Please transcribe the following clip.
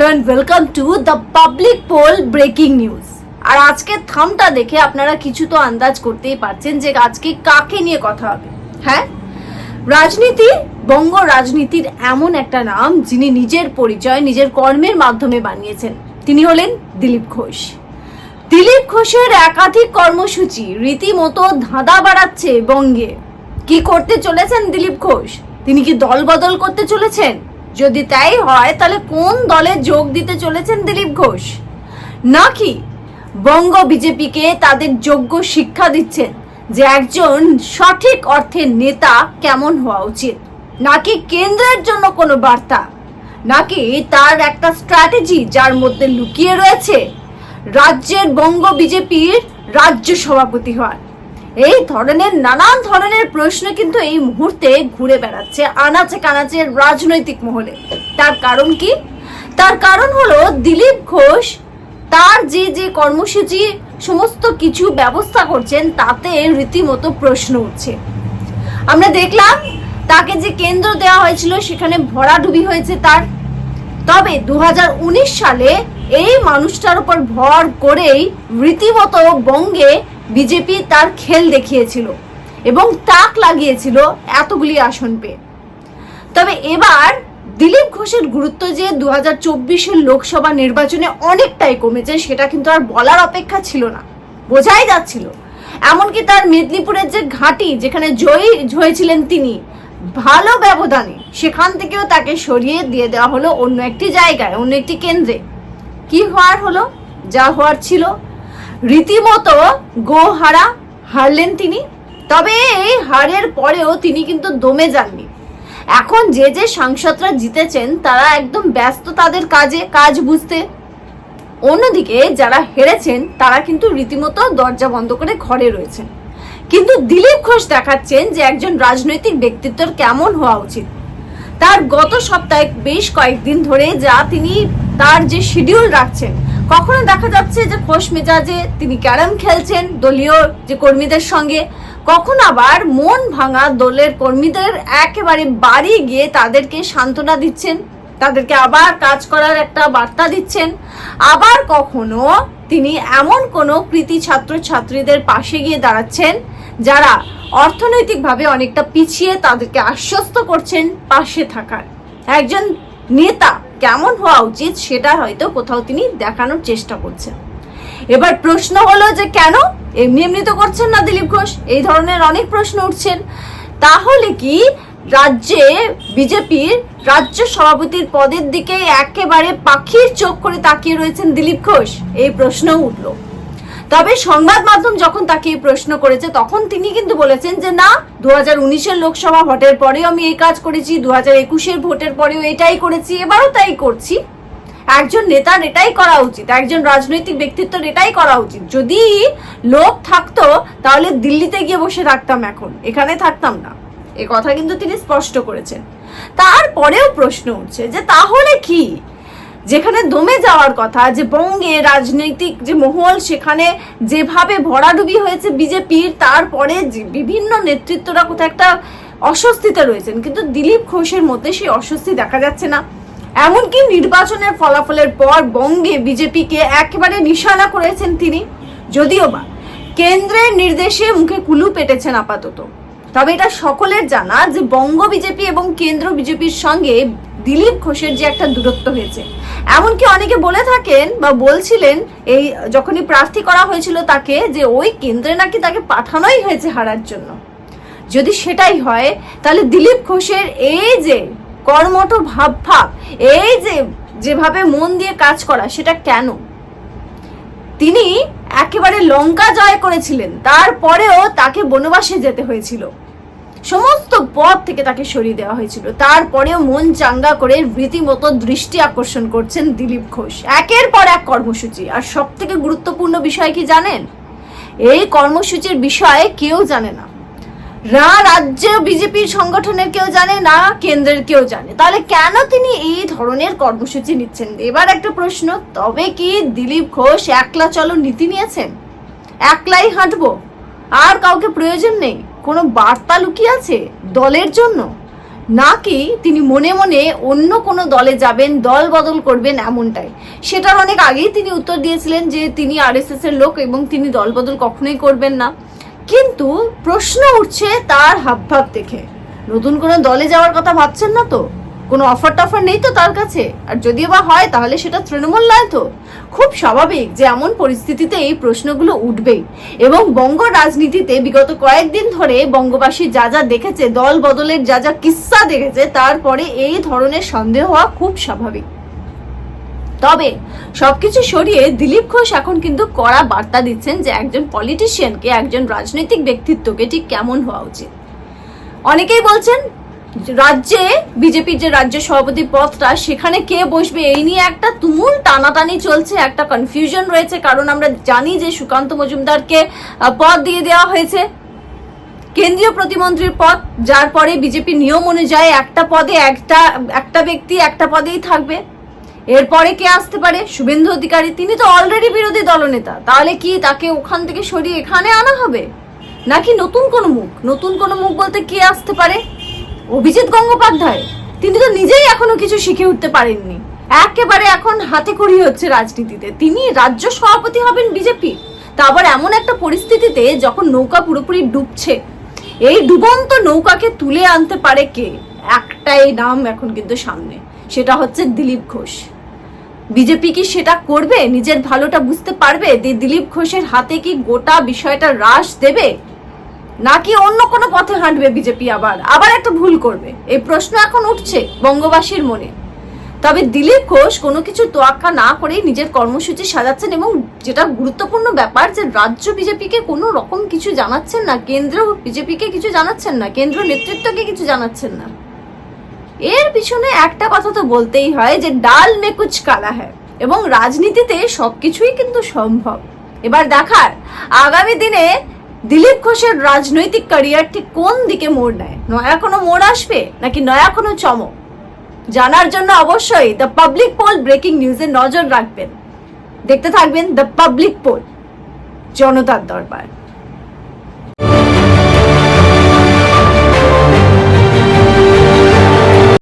Hello and welcome to the public poll breaking news. আর আজকে থামটা দেখে আপনারা কিছু তো আন্দাজ করতেই পারছেন যে আজকে কাকে নিয়ে কথা হবে হ্যাঁ? রাজনীতি, বঙ্গ রাজনীতির এমন একটা নাম যিনি নিজের পরিচয়, নিজের কর্মের মাধ্যমে বানিয়েছেন। তিনি হলেন দিলীপ ঘোষ। দিলীপ ঘোষের একাধিক কর্মসূচি রীতিমতো ধাঁধা বাড়াচ্ছে বঙ্গে। কি করতে চলেছেন দিলীপ ঘোষ? তিনি কি দল বদল করতে চলেছেন? যদি তাই হয়, তাহলে কোন দলে যোগ দিতে চলেছেন দিলীপ ঘোষ? নাকি বঙ্গ বিজেপিকে তাদের যোগ্য শিক্ষা দিচ্ছেন যে একজন সঠিক অর্থে নেতা কেমন হওয়া উচিত? নাকি কেন্দ্রের জন্য কোনো বার্তা? নাকি তার একটা স্ট্র্যাটেজি যার মধ্যে লুকিয়ে রয়েছে? রাজ্যের বঙ্গ বিজেপির রাজ্য সভাপতি হওয়ার। এই ধরনের, নানান ধরনের প্রশ্ন কিন্তু এই মুহূর্তে ঘুরে বেড়াচ্ছে আনাচে কানাচে রাজনৈতিক মহলে। তার কারণ কি? তার কারণ হলো দিলীপ ঘোষ তার যে যে কর্মসূচি, সমস্ত কিছু ব্যবস্থা করছেন, তাতে রীতিমতো প্রশ্ন উঠছে। আমরা দেখলাম তাকে যে কেন্দ্র দেওয়া হয়েছিল, সেখানে ভরাডুবি হয়েছে তার। তবে দু হাজার উনিশ সালে এই মানুষটার উপর ভর করেই রীতিমতো বঙ্গে বিজেপি তার খেল দেখিয়েছিল এবং তাক লাগিয়েছিল এতগুলি আসন পেয়ে। তবে এবার দিলীপ ঘোষের গুরুত্ব যে দু হাজার লোকসভা নির্বাচনে অনেকটাই কমেছে, সেটা কিন্তু আর বলার অপেক্ষা ছিল না। বোঝাই যাচ্ছিল। এমনকি তার মেদিনীপুরের যে ঘাঁটি, যেখানে জয়ী হয়েছিলেন তিনি, ভালো ব্যবধানে সেখান থেকেও তাকে সরিয়ে দিয়ে দেওয়া হলো অন্য একটি জায়গায়, অন্য একটি কেন্দ্রে। কি হওয়ার হলো? যা হওয়ার ছিল রীতিমতো গো হারা হারলেন তিনি। তবে এই হারের পরেও তিনি কিন্তু দমে যাননি। এখন যে যে সাংসদরা জিতেছেন, তারা একদম ব্যস্ত তাদের কাজে, কাজ বুঝতে। অন্যদিকে যারা হেরেছেন, তারা কিন্তু রীতিমতো দরজা বন্ধ করে ঘরে রয়েছেন। কিন্তু দিলীপ ঘোষ দেখাচ্ছেন যে একজন রাজনৈতিক ব্যক্তিত্বর কেমন হওয়া উচিত। তার গত সপ্তাহে বেশ কয়েকদিন ধরে যা তিনি তার যে শিডিউল রাখছেন কখনো দেখা যাচ্ছে যে খোশ মেজাজে তিনি ক্যারাম খেলছেন দলীয় যে কর্মীদের সঙ্গে। কখন আবার মন ভাঙা দলের কর্মীদের একেবারে বাড়ি গিয়ে তাদেরকে সান্ত্বনা দিচ্ছেন, তাদেরকে আবার কাজ করার একটা বার্তা দিচ্ছেন। আবার কখনো তিনি এমন কোনো কৃতি ছাত্র ছাত্রীদের পাশে গিয়ে দাঁড়াচ্ছেন যারা অর্থনৈতিকভাবে অনেকটা পিছিয়ে তাদেরকে আশ্বস্ত করছেন পাশে থাকার। একজন নেতা কেমন হওয়া উচিত সেটা হয়তো কোথাও তিনি দেখানোর চেষ্টা করছেন। এবার প্রশ্ন হলো যে কেন? এমনি এমনি তো করছেন না দিলীপ ঘোষ। এই ধরনের অনেক প্রশ্ন উঠছেন। তাহলে কি রাজ্যে বিজেপির রাজ্য সভাপতির পদের দিকে একেবারে পাখির চোখ করে তাকিয়ে রয়েছেন দিলীপ ঘোষ? এই প্রশ্ন উঠল। তবে সংবাদ মাধ্যম যখন তাকে প্রশ্ন করেছে, তখন তিনি কিন্তু বলেছেন যে, না দু হাজার উনিশের লোকসভা ভোটের পরেও আমি এই কাজ করেছি দু হাজার একুশের ভোটের পরেও এটাই করেছি, এবারও তাই করছি। একজন নেতার এটাই করা উচিত, একজন রাজনৈতিক ব্যক্তিত্বের এটাই করা উচিত। যদি লোক থাকতো, তাহলে দিল্লিতে গিয়ে বসে থাকতাম এখন, এখানে থাকতাম না। এ কথা কিন্তু তিনি স্পষ্ট করেছেন। তারপরেও প্রশ্ন উঠছে যে, তাহলে কি? যেখানে দমে যাওয়ার কথা, যে বঙ্গে রাজনৈতিক যে মহল, সেখানে যেভাবে ভরাডুবি হয়েছে বিজেপির তারপরে বিভিন্ন নেতৃত্বরা কোথাও একটা অস্বস্তিতে রয়েছেন। কিন্তু দিলীপ ঘোষের মধ্যে সেই অস্বস্তি দেখা যাচ্ছে না। এমনকি নির্বাচনের ফলাফলের পর বঙ্গে বিজেপিকে একেবারে নিশানা করেছেন তিনি। যদিও বা কেন্দ্রের নির্দেশে মুখে কুলু পেটেছেন আপাতত। তবে এটা সকলের জানা যে বঙ্গ বিজেপি এবং কেন্দ্র বিজেপির সঙ্গে দিলীপ ঘোষের যে একটা দূরত্ব হয়েছে। এমনকি অনেকে বলে থাকেন বা বলছিলেন, এই যখনই প্রার্থী করা হয়েছিল তাকে, যে ওই কেন্দ্রে নাকি তাকে পাঠানোই হয়েছে হারার জন্য। যদি সেটাই হয়, তাহলে দিলীপ ঘোষের এই যে কর্মঠ ভাব ভাব এই যে যেভাবে মন দিয়ে কাজ করা, সেটা কেন? তিনি একেবারে লঙ্কা জয় করেছিলেন। তারপরেও তাকে বনবাসে যেতে হয়েছিল। সমস্ত পথ থেকে তাকে সরিয়ে দেওয়া হয়েছিল। তারপরেও মন চাঙ্গা করে রীতিমতো দৃষ্টি আকর্ষণ করছেন দিলীপ ঘোষ। একের পর এক কর্মসূচি। আর সব থেকে গুরুত্বপূর্ণ বিষয় কি জানেন? এই কর্মসূচির বিষয়ে কেউ জানে না। না রাজ্য বিজেপির সংগঠনের কেউ জানে, না কেন্দ্রের কেউ জানে। তাহলে কেন তিনি এই ধরনের কর্মসূচি নিচ্ছেন? এবার একটা প্রশ্ন, তবে কি দিলীপ ঘোষ একলা চলো নীতি নিয়েছেন? একলাই হাঁটবো? আর কাউকে প্রয়োজন নেই? কোনো বার্তা লুকিয়ে আছে দলের জন্য? নাকি তিনি মনে মনে অন্য কোনো দলে যাবেন, দল বদল করবেন এমনটাই? সেটার অনেক আগেই তিনি উত্তর দিয়েছিলেন যে তিনি আরএসএস এর লোক এবং তিনি দল বদল কখনোই করবেন না। কিন্তু প্রশ্ন উঠছে তার হাবভাব দেখে। নতুন কোনো দলে যাওয়ার কথা ভাবছেন না তো? কোনো অফার টফার নেই তো তার কাছে। আর যদিও বা হয়, তাহলে সেটা তৃণমূল নয় তো। খুব স্বাভাবিক যে এমন পরিস্থিতিতে এই প্রশ্নগুলো উঠবেই। এবং বঙ্গ রাজনীতিতে বিগত কয়েকদিন ধরে বঙ্গবাসী যা যা দেখেছে, দল বদলের যা যা কিস্সা দেখেছে, তারপরে এই ধরনের সন্দেহ হওয়া খুব স্বাভাবিক। তবে সবকিছু সরিয়ে দিলীপ ঘোষ এখন কিন্তু কড়া বার্তা দিচ্ছেন যে একজন পলিটিশিয়ানকে একজন রাজনৈতিক ব্যক্তিত্বকে ঠিক কেমন হওয়া উচিত। অনেকেই বলছেন রাজ্যে, বিজেপির যে রাজ্য সভাপতি পদটা, সেখানে কে বসবে এই নিয়ে একটা তুমুল টানাটানি চলছে, একটা কনফিউশন রয়েছে, কারণ আমরা জানি যে সুকান্ত মজুমদারকে পদ দিয়ে দেওয়া হয়েছে। কেন্দ্রীয় প্রতিমন্ত্রীর পদ, যার পরে বিজেপি নিয়ম অনুযায়ী একটা পদে একটা একটা ব্যক্তি একটা পদেই থাকবে। এরপরে কে আসতে পারে? শুভেন্দু অধিকারী। তিনি তো অলরেডি বিরোধী দলনেতা। তাহলে কি তাকে ওখান থেকে সরিয়ে এখানে আনা হবে? নাকি নতুন কোনো মুখ? নতুন কোনো মুখ বলতে কে আসতে পারে? অভিজিৎ গঙ্গোপাধ্যায়? তিনি তো নিজেই এখনও কিছু শিখে উঠতে পারেননি। একেবারে এখন হাতে খড়ি হচ্ছে রাজনীতিতে। তিনি রাজ্য সভাপতি হবেন বিজেপি। তা আবার এমন একটা পরিস্থিতিতে যখন নৌকা পুরোপুরি ডুবছে, এই ডুবন্ত নৌকাকে তুলে আনতে পারে কে? একটাই নাম এখন কিন্তু সামনে। সেটা হচ্ছে দিলীপ ঘোষ। বিজেপি কি সেটা করবে? নিজের ভালোটা বুঝতে পারবে? যে দিলীপ ঘোষের হাতে কি গোটা বিষয়টা রাশ দেবে? নাকি অন্য কোনো পথে হাঁটবে বিজেপি আবার? আবার একটা ভুল করবে? এই প্রশ্ন এখন উঠছে বঙ্গবাসীর মনে। তবে দিলীপ ঘোষ কোনো কিছু তোয়াক্কা না করেই নিজের কর্মসূচি সাজাচ্ছেন এবং যেটা গুরুত্বপূর্ণ ব্যাপার যে রাজ্য বিজেপিকে কোনো রকম কিছু জানাচ্ছেন না, কেন্দ্র বিজেপিকে কিছু জানাচ্ছেন না, কেন্দ্র নেতৃত্বকে কিছু জানাচ্ছেন না। এর পিছনে একটা কথা তো বলতেই হয় যে ডাল মে কুচ কালা হ্যায় এবং রাজনীতিতে সবকিছুই কিন্তু সম্ভব। এবার দেখার, আগামী দিনে দিলীপ ঘোষের রাজনৈতিক ক্যারিয়ার ঠিক কোন দিকে মোড় নেয়? নয়া কোনো মোড় আসবে নাকি নয়া কোনো চমক? জানার জন্য অবশ্যই দ্য পাবলিক পোল ব্রেকিং নিউজে নজর রাখবেন। দেখতে থাকবেন দ্য পাবলিক পোল জনতার দরবার।